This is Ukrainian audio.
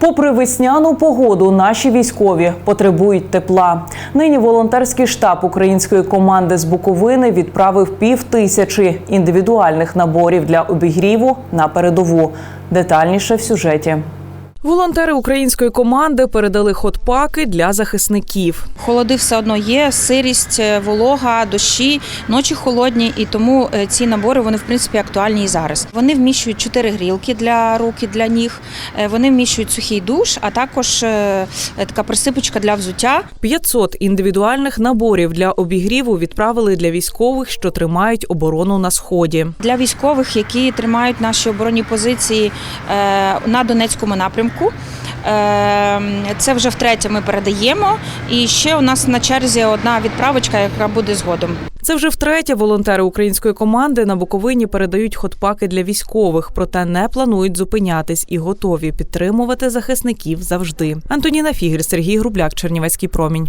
Попри весняну погоду, наші військові потребують тепла. Нині волонтерський штаб української команди з Буковини відправив пів тисячі індивідуальних наборів для обігріву на передову. Детальніше в сюжеті. Волонтери української команди передали хотпаки для захисників. Холоди все одно є, сирість, е, волога, дощі, ночі холодні, і тому е, ці набори вони в принципі актуальні і зараз. Вони вміщують чотири грілки для рук і для ніг. е, Вони вміщують сухий душ, а також така присипочка для взуття. 500 індивідуальних наборів для обігріву відправили для військових, що тримають оборону на сході. Для військових, які тримають наші оборонні позиції на Донецькому напрямку. Е, Це вже втретє ми передаємо. І ще у нас на черзі одна відправочка, яка буде згодом. Це вже втретє волонтери української команди на Буковині передають хотпаки для військових, проте не планують зупинятись і готові підтримувати захисників завжди. Антоніна Фігель, Сергій Грубляк, Чернівецький промінь.